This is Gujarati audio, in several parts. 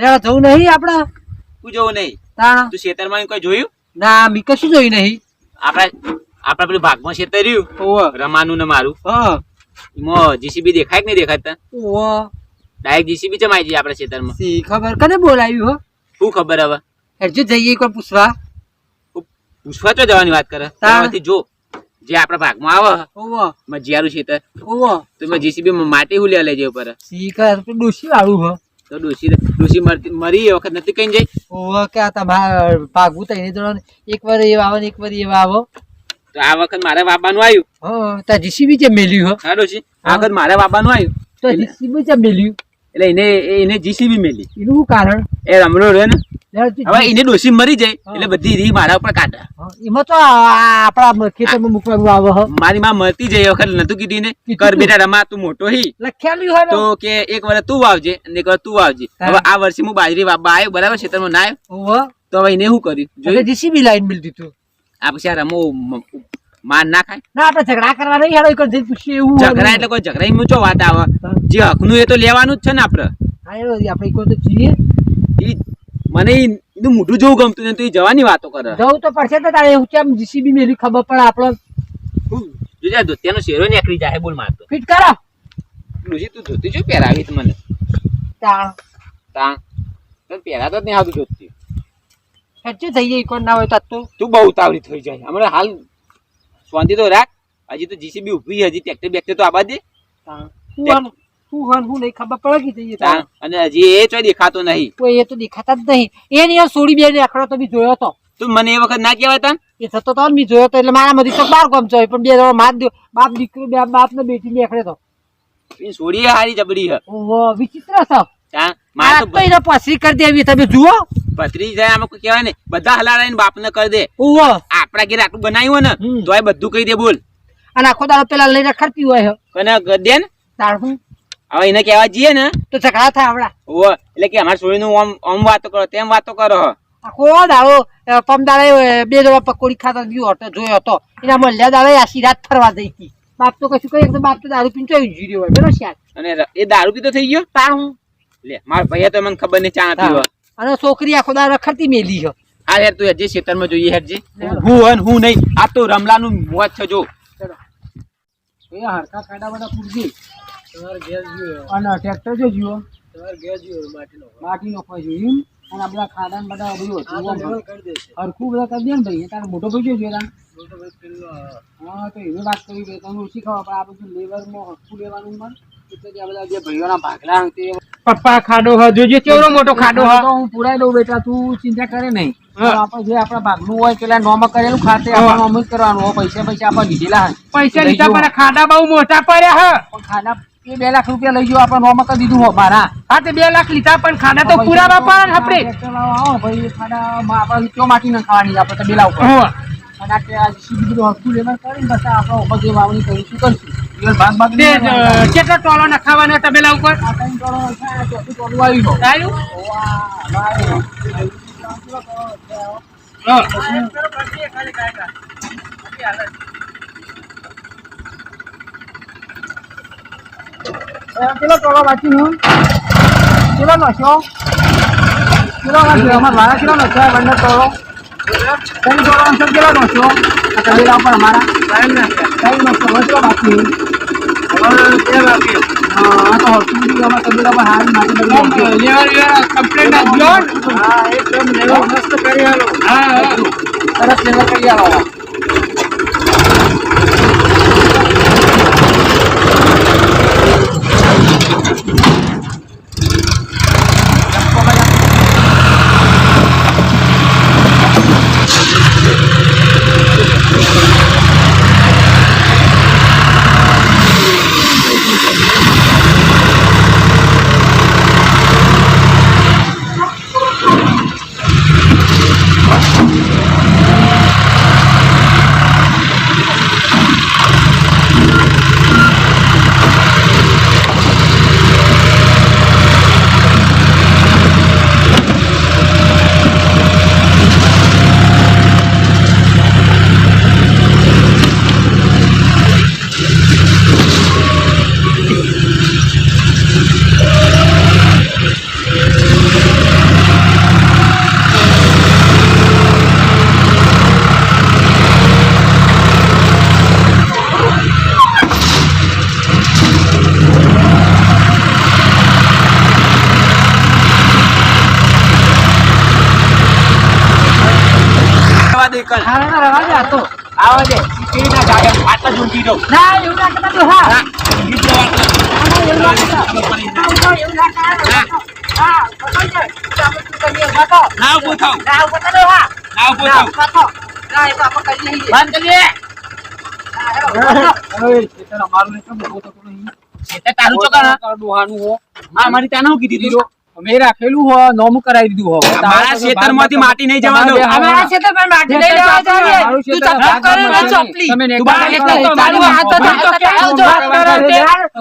જવું નહીં આપડે તું જવું નહીં. તું શેતરમાં કોઈ જોયું? ના મી કશું જોયું નહીં. આપડા આપડા પેલું ભાગમાં શેતર રહ્યું. રમાનું ને મારું. એમાં જીસીબી દેખાય કે નહીં દેખાતા ડાયરેક્ટ જીસીબી જમાઈ જઈએ આપડા ખેતરમાં સી ખબર કને બોલાવ્યું હો? શું ખબર હવે? એટલે જઈએ એકવાર પૂછવા? પૂછવા તો જવાની વાત કરે. ત્યાંથી જો જે આપડા ભાગમાં આવે ઓવો મજીયારું ખેતર ઓવો તો જીસીબી માટી હુલ્યા લઈ લેજે ઉપર. સી કર તો વાળું હો? તો ડોસી ડોસી મરી એ વખત નથી કઈ જાય ઓવો કે આ તમારે ભાગવું એને જવાનું એક વાર એવા આવે ને એક વાર એવા આવો તો આ વખત મારે બાબાનું આવ્યું હા ત્યાં જીસીબી જે મેલ્યું હો. હા ડોસી આ. વખત મારે વાબાનું આવ્યું તો જીસીબી જે મેલ્યું. એટલે એને એને જીસીબી મેલી. એનું કારણ? એ રમણો રહ્યો ને. તો હવે એને ડોસી મરી જાય એટલે બધી રી મારા ઉપર કાઢે. એમાં તો આપણા ખેતરમાં મૂકવાનું આવે મારી માં મરતી જાય વખત નતું કીધું ને કર બેટા રમા તું મોટો હી. લખેલું હોય તો કે એક વર્ષ તું વાવજે અને એક વર્ષ તું વાવજે હવે આ વર્ષે હું બાજરી વાવવા આવ્યો બરાબર ખેતરમાં ના આવ્યો. તો હવે એને શું કર્યું? એટલે જીસીબી લાઈન મિલ દીધું આ પછી આ રમો માર ના ખાય? ના આપણે ઝઘડા કરવા નહીં હેડો એક જઈને પૂછીએ એવું ઝઘડા એટલે કોઈ ઝઘડા નું વાત આવે. જે હકનું એ તો લેવાનું જ છે ને આપડે હા, આપણે એક તો જઈએ. મને એનું મોઢું જોવું ગમતું ને તો એ જવાની વાતો કરે. જવું તો પડશે તો તારે એવું કેમ જીસીબી મેલી ખબર પડે આપણો? જોજે ધોતિયાનો શેરો નીકળી જાય બોલ મારતો ફિટ કરો. લુસી તું ધોતી જો પહેરાવી છે મને. તા તા તો પહેરાતો જ નહીં આવતું ધોતી. હેડજો થઈ જાય કોણ ના હોય તો તું. બહુ ઉતાવળી થઈ જાય. હમણાં હાલ શાંતિ તો રાખ. હજી તો જીસીબી ઊભી હજી ટ્રેક્ટર બેક્ટર તો આબાદ દે તાણ. શું હાલ- શું નહીં ખબર પડે કે જઈએ અને હજી એ ચોય દેખાતો નહીં. તો એ તો દેખાતા જ નહીં. એની આ સોડી બે ને આખડો તો બી જોયો તો. તું મને એ વખત ના કહેવાય તા એ થતો તો મેં જોયો તો એટલે મારા મધી તો બાર ગમ જોયો પણ બે જણો માર દો બાપ દીકરી બે બાપ ને બેટી નીકળે તો ઈ સોડી હારી જબડી હે. ઓહો વિચિત્ર છે. તા મારા તો તો એને પસરી કરી દેવી તમે જુઓ. પથરી જાય આમાં કોઈ કહેવાય ને બધા હલાડાઈને બાપને કરી દે. ઓહો. આપડા ઘેર આટલું બનાવ્યું હોય. ને તોય બધું કહી દે બોલ. અને આખો દાડો પેલા લઈને ખરતી હોય કને દે ને? તાણ હું? હવે એને કહેવા જઈએ ને તો ઝઘડા થાય આવડા ઓ એટલે કે અમારી સોળીનું ઓમ આમ વાતો કરો તેમ વાતો કરો હો. આખો દાડો પમદાડે બે જણા પકોડી ખાતા ગયો હતો જોયો હતો. એના મલ્યા દાડે આશી રાત ફરવા જઈ હતી. બાપ તો કશું કઈ બાપ તો દારૂ પીને ચોઈ જીરી હોય બરો શ્યાર અને એ દારૂ પીતો થઈ ગયો? તા હું? લે મારા ભાઈએ તો મને ખબર નહીં ચા પીવા. અને છોકરી આખો દાડો રખડતી મેલી છે. આ હેર તું હેરજે ખેતરમાં જોઈએ હેરજી. હું હન હું નહીં. આ તો રમલાનું મોત છે જો. એ હરકા કાડા બધા પૂરજી. અને ટ્રેક્ટર જો જીવો. માટી નો કોઈ જોયું અને આ ખાડા બધા બધું હરખું બધા કરી દે ને ભાઈ. તારે મોટો ભાઈ જો હા તો એવી વાત કરી કે તમે ઓછી ખબર પણ આ બધું લેવરમાં હરખું લેવાનું મન. એટલે કે આ બધા જે ભાઈઓના ભાગલા તે પપ્પા ખાડો હ. જોજે કેવડો મોટો ખાડો હ. તો હું પુરાઈ દઉં બેટા. તું ચિંતા કરે નહીં. આપણે જે આપણા ભાગનું હોય પેલા નોમાં કરેલું ખાતે આપણે નોમ જ કરવાનું. હોય પૈસા પૈસા આપણે દીધેલા પૈસા લીધા જુઓ. પણ ખાડા બહુ મોટા પડ્યા હ. પણ ખાના એ બે લાખ રૂપિયા લઈ ગયો આપણે નોમાં કરી દીધું હો મારા હા તે બે લાખ લીધા પણ ખાડા તો પૂરા બાપા આપણે ભાઈ ખાડામાં આપણે કયો માટી ના ખાવાની આપણે તો બેલા ઉપર. અને આ બધું હરખું લેવલ કરીને બસ આપણે ઉપર જે વાવણી કરીશું કરીશું. કેટલો નખાવાના તબેલા ઉપર. આવ્યું? વાહ, વાહ. હા. એ પેલો ટોળો બાકી હું. પેલો નશો. નશો. અમાર મારા કેટલો નશો બંને ટોળો ત્રણ ટોળો નશો કેટલો નશો? આ તબેલા ઉપર અમારા. ત્રણ નશો કેટલો બાકી. હા આ તો હોસ્પિટલ તબેલા પર હાલ માટે કમ્પ્લેટ આપજો. હા એકદમ મસ્ત કરી હા. સરસ લેવલ કરી આલો. દો ના, એવું ના કરતા તો હા. એવું ના એવું ના. હા. ના ઊભો થાવ ના, ઊભા હા. ના ઊભો થાવ ના, એ તો આપણે કરી લઈએ. બંધ કરીએ હા મારી ત્યાં હું કીધી તું અમે રાખેલું હો નોમું કરાવી દીધું હો મારા ખેતરમાંથી માટી નહીં જવા દો અમારા ક્ષેત્રમાં માટી નહીં જવા દો તું ક્ષેત્ર ચપલા ભાગ ચપલી તમે તું નેકા બહાર તો તારું મારું હાથ તો ચાલુ જો.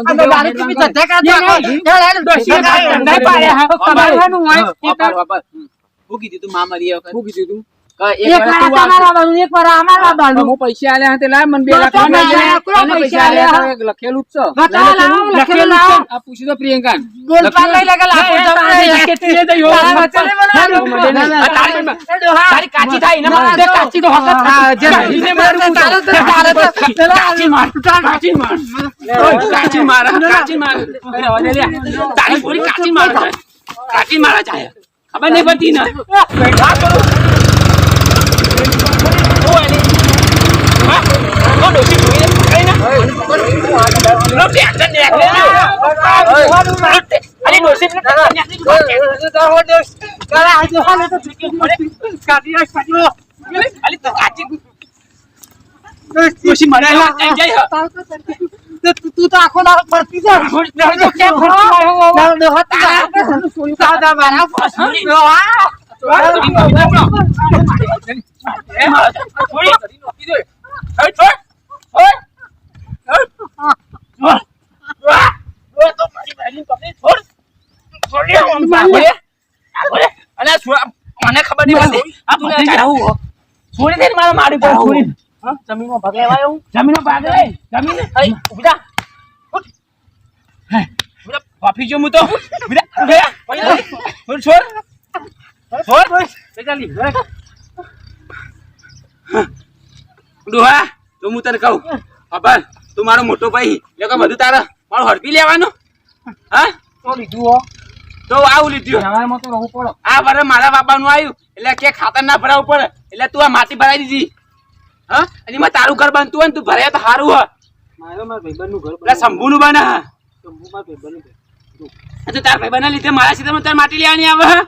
અમે દારૂ પીપી ધંધા કરતા હોય. હેલ, હેલ, ડોશી ધંધા પાડે હા તમારું હોય. વાપર, વાપર. હું કીધું તું મામા વખત શું કીધું તું? એક વાર તમારા બાનું, એક વાર અમારા બાનું. હું પૈસા આલ્યા હતા, મને બે લાખ પૈસા આલ્યા? લખેલું જ છે. લખેલું આ પૂછી. બોલ લાખો. કેટલી. તારા કાચી થાય ને ના, કાચી તો હકત જે. ને મારું મારું તારે તો- તારે તો- કાચી માર. કાચી માર. કાચી માર. કાચી માર અરે, અરે, લે. તારી પૂરી કાચી માર કાચી મારા જાય. ખબર નહીં પડતી ને? કરું. ઓય, લે. હા? ઓ, ડોશી જોઈને પકડીને. લો, બેગ ને બેગ લે. અરે, ડોશી પેલા કન્યાની અલી, તો. તું આખો દાડો ફરતી જા. મારા છોડી. ડોહા. છોડી દો, છોડી દો. એ મારા છોડી. છોડ, છોડ. છોડ. છોડ. છોડ. વાહ. છોડ તો મારી બહેનની પકડી. છોડ. છોડી આમ આગળ. આગળ. અને મને ખબર નહીં પડતી. આ તું લે છોડી દે ને મારા મારી પર છોડી જમીનમાં ભાગ લેવાય એવું? જમીનનો ભાગ લે. જમીન. અહીં, ઊભી થા. ઉઠ. હે, જો તો. છોડ, છોડ. છોડ. ડોહા તો તને કહું ખબર તું મારો મોટો ભાઈ એટલે બધું તારા મારું હડપી લેવાનું હા? તો લીધું હો. તો આવું લીધું. જવાયમાં તો રહવું પડે. આ વરે મારા બાપાનું આવ્યું એટલે કે ખાતર ના ભરાવું પડે. એટલે તું આ માટી ભરાઈ દીધી. હા? અને તારું ઘર બનતું હોય ને તું ભરાય તો સારું હોય મારે મારા ભાઈબંધનું ઘર એટલે શંભુનું બને હા. બનાવ્યું. મારા ભાઈબંધનું ઘર. તો તારા ભાઈ લીધે મારા તારે માટી લેવાની આવે હા.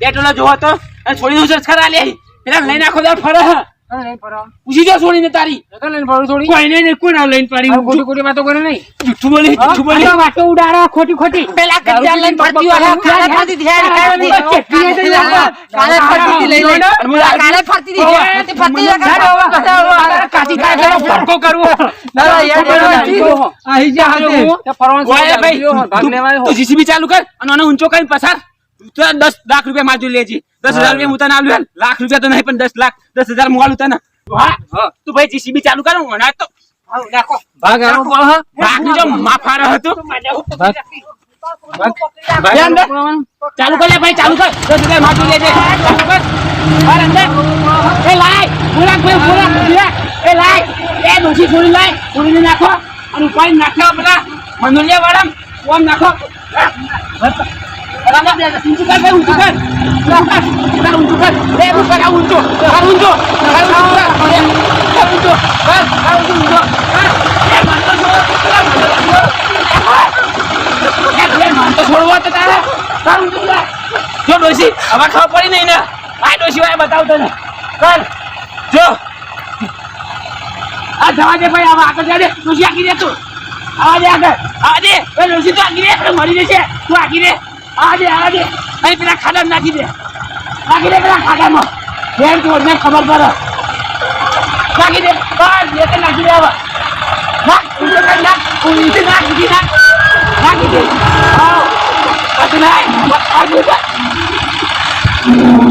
બે ટોલા જોવો તો. અને દઉં ઉછેર ખરા લે પેલા લઈને આખો દાડો ફરે હા હા. પૂછી જો છોડીને તારી. લઈને પડો થોડી. કોઈ નહીં, કોઈ ના લઈને પડી ખોટી ખોટી વાતો કરે નહીં. જુઠ્ઠું બોલી જુઠ્ઠું બોલી. વાતો ઉડાડો ખોટી ખોટી. પેલા કચ્ચા લઈને પડતી હોય. કાલે ફરતી ધ્યાન કાઢી. કાલે ફરતી લઈ લે. કાલે ફરતી દી ફરતી કાલે કાચી ફટકો કરવો. ના, યાર, આહી જા હાથે. ફરવાનું ભાગ લેવાય હો. જીસીબી ચાલુ કર અને આને ઊંચો કરીને પસાર. તું દસ લાખ રૂપિયા માજુ લેજે. દસ હજાર રૂપિયા હું તને આલ્યું લાખ રૂપિયા તો નહીં પણ દસ લાખ દસ હજાર હું આલું તને. હા તું ભાઈ જીસીબી ચાલુ કરો હું અનાજ તો નાખો. ભાગ આનો પડે, જો માફાર હતું. ચાલુ કર લે ભાઈ ચાલુ કર. દસ હજાર માજુ લેજે. ચાલુ કર. બાર અંદર. એ લાય પૂરા ભાઈ પૂરા. એ લાય. એ ડોશી છોડી લાય છોડીને નાખો. અને ઉપાડી નાખ્યા પેલા મંદુલિયા વાળા ઓમ નાખો. ભાઈ ઊંચું કર આ ઊંચું કર ઊંચું કર ઊંચું કર કર ઊંચું કર કર ઊંચું ઊંચું કર એ માનતો છોડો પેલા માનતો છોડો એ ભાઈ માનતો છોડવો તો તારે કર ઊંચું જો ડોશી હવે ખબર પડી નહીં ને આ ડોશી વાય બતાવ તને કર જો આ જવા દે ભાઈ આવા આગળ જા દે ડોશી આગી દે તું આવા દે આગળ આવા દે ડોશી તો આગી દે મરી જશે તું આખી દે આવા દે અહીં પેલા ખાડા નાખી દે. નાખી દે પેલા ખાડામાં. ઘેર ચોરને ખબર પડે નાખી દે. બસ બે તો નાખી દે હવે. નાખ, ઊંચો કરી નાખ, ઊંચી નાખ ઊંચી નાખ. દે. જા.